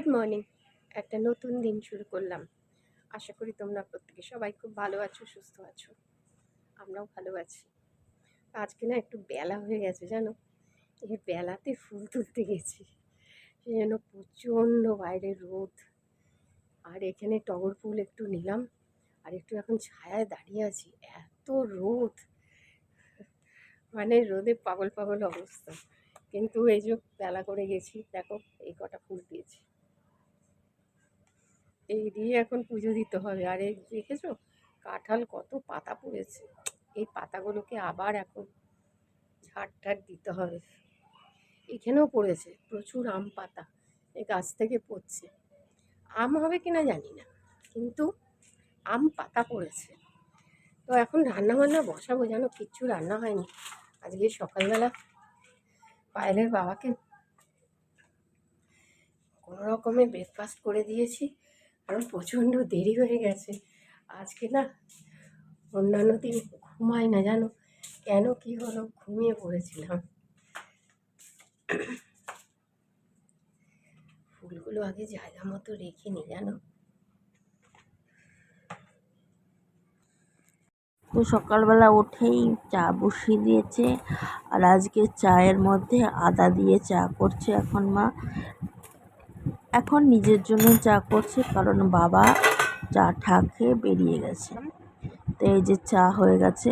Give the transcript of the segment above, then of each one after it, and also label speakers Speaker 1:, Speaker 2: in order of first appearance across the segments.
Speaker 1: Good morning একটা নতুন দিন শুরু করলাম। আশা করি তোমরা প্রত্যেকে সবাই খুব ভালো আছো, সুস্থ আছো। আমরাও ভালো আছি। আজকে না একটু বেলা হয়ে গেছে, জানো? এই বেলাতে ফুল তুলতে গেছি। সেই জন্য প্রচণ্ড বাইরে রোদ। আর এখানে টগর ফুল একটু নিলাম। আর একটু এখন ছায়ায় দাঁড়িয়ে আছি। এত রোদ। মানে রোদে পাগল পাগল অবস্থা। কিন্তু এই যে বেলা করে গেছি, দেখো, এই কটা ফুল দিয়েছি এই দিয়ে এখন পুজো দিতে হবে। আর এই দেখেছ? কাঁঠাল কত পাতা পড়েছে। এই পাতাগুলোকে আবার এখন ঝাড় ঠাট দিতে হবে। এখানেও পড়েছে, প্রচুর আম পাতা এই গাছ থেকে পড়ছে। আম হবে কিনা জানি না, কিন্তু আম পাতা পড়েছে। তো এখন রান্না বান্না বসাবো, যেন কিচ্ছু রান্না হয়নি। আজকে সকালবেলা পায়েলের বাবাকে কোনো রকমে ব্রেকফাস্ট করে দিয়েছি। কারণ প্রচণ্ড দেরি হয়ে গেছে। আজকে না অন্যান্য দিন ঘুমাই না, জানো? কেন কি হলো ঘুমিয়ে পড়েছিলাম। ফুলগুলো আগে জায়গা মতো রেখে নি জানো?
Speaker 2: তো সকালবেলা উঠেই চা বসিয়ে দিয়েছে, আর আজকে চায়ের মধ্যে আদা দিয়ে চা করছে এখন মা। এখন নিজের জন্য চা করছে, কারণ বাবা চা ঠা খেয়ে বেরিয়ে গেছে। তো এই যে চা হয়ে গেছে।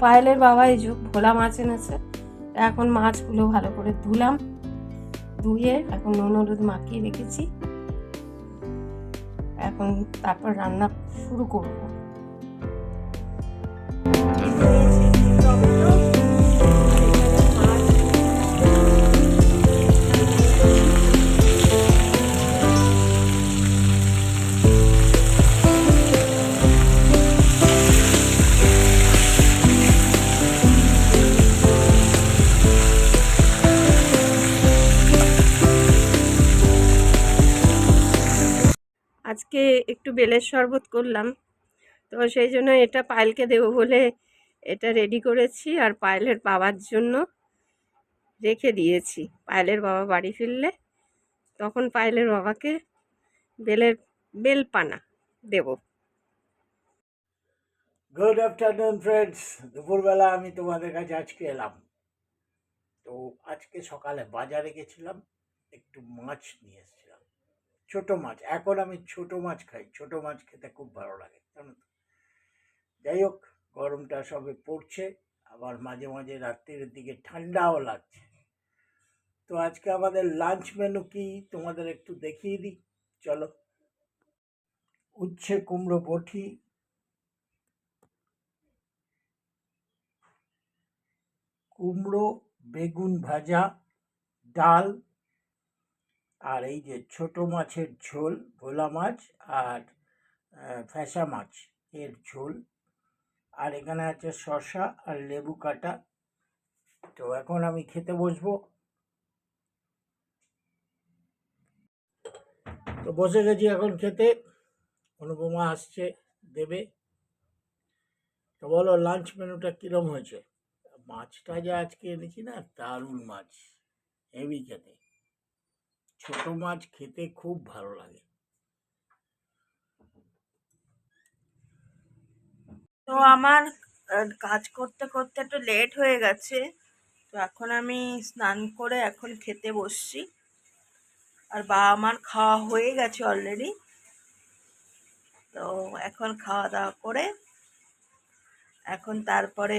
Speaker 1: পায়েলের বাবা এই যুগ ভোলা মাছ এনেছে। এখন মাছগুলো ভালো করে ধুলাম, ধুয়ে এখন নুন হলুদ মাখিয়ে রেখেছি। এখন তারপর রান্না শুরু করব। আজকে একটু বেলের শরবত করলাম। তো সেই জন্য এটা পায়েলকে দেবো বলে এটা রেডি করেছি আর পায়েলের বাবার জন্য রেখে দিয়েছি। পায়েলের বাবা বাড়ি ফিরলে তখন পায়েলের বাবাকে বেলের বেলপানা দেবো।
Speaker 3: গুড আফটারনুন ফ্রেন্ডস দুপুরবেলা আমি তোমাদের কাছে আজকে এলাম। তো আজকে সকালে বাজারে গেছিলাম, একটু মাছ নিয়ে এসেছিলাম। ছোট মাছ, এখন আমি ছোট মাছ খাই। ছোট মাছ খেতে খুব ভালো লাগে, জানো তো। যাই হোক, গরমটা সবে পড়ছে, আবার মাঝে মাঝে রাত্রির দিকে ঠান্ডাও লাগছে। তো আজকে আমাদের লাঞ্চ মেনু কি, তোমাদের একটু দেখিয়ে দিই, চলো। উচ্ছে, কুমড়ো, বটি। কুমড়ো, বেগুন ভাজা, ডাল। আর এই যে ছোট মাছের ঝোল, ভোলা মাছ আর ফ্যাসা মাছ এর ঝোল। আর এখানে আছে শসা আর লেবু কাটা। তো এখন আমি খেতে বসবো। তো বসে গেছি এখন খেতে। অনুপমা আসছে, দেবে। তো বলো লাঞ্চ মেনুটা কিরম হয়েছে? মাছটা যে আজকে এনেছি না, দারুণ মাছ। হেভি খেতে। ছোট মাছ খেতে খুব ভালো লাগে।
Speaker 2: তো আমার কাজ করতে করতে একটু লেট হয়ে গেছে। তো এখন আমি স্নান করে এখন খেতে বসছি। আর বাবা আমার খাওয়া হয়ে গেছে অলরেডি তো এখন খাওয়া দাওয়া করে এখন তারপরে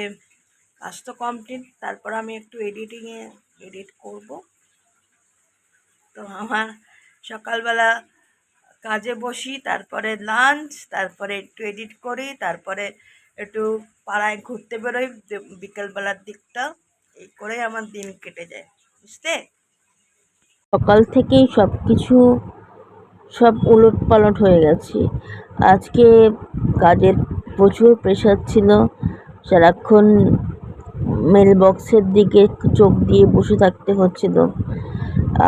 Speaker 2: কাজ তো কমপ্লিট তারপর আমি একটু এডিটিংয়ে এডিট করব। তো আমার সকালবেলা কাজে বসি, তারপরে লাঞ্চ তারপরে একটু এডিট করি, তারপরে একটু পাড়ায় ঘুরতে বেরোই বিকেলবেলার দিকটা। এই করেই আমার দিন কেটে যায় বুঝতে সকাল থেকেই সব কিছু সব উলট পালট হয়ে গেছে। আজকে কাজের প্রচুর প্রেশার ছিল। সারাক্ষণ
Speaker 4: মেল বক্সের দিকে চোখ দিয়ে বসে থাকতে হচ্ছিল।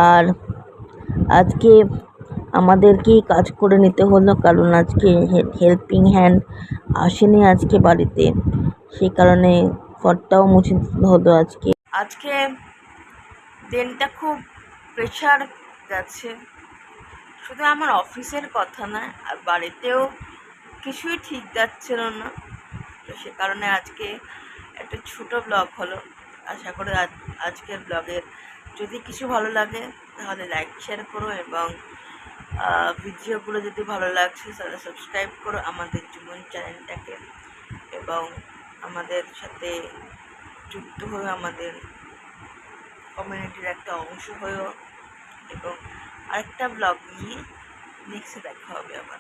Speaker 4: আর আজকে আমাদেরকেই কাজ করে নিতে হলো, কারণ আজকে হেল্পিং হ্যান্ড আসেনি আজকে বাড়িতে। সেই কারণে ঘরটাও মুছে দিতে হলো আজকে।
Speaker 2: আজকে দিনটা খুব প্রেশার যাচ্ছে। শুধু আমার অফিসের কথা নয় আর বাড়িতেও কিছুই ঠিক যাচ্ছিল না। তো সে কারণে আজকে একটা ছোট ব্লগ হলো। আশা করি আজ, আজকের ব্লগের যদি কিছু ভালো লাগে, তাহলে লাইক শেয়ার করো এবং ভিডিওগুলো যদি ভালো লাগছে, তাহলে সাবস্ক্রাইব করো আমাদের জীবন চ্যানেলটাকে এবং আমাদের সাথে যুক্ত হয়ে আমাদের কমিউনিটির একটা অংশ হয়েও এবং আরেকটা ব্লগ নিয়ে নেক্সটে দেখা হবে আবার।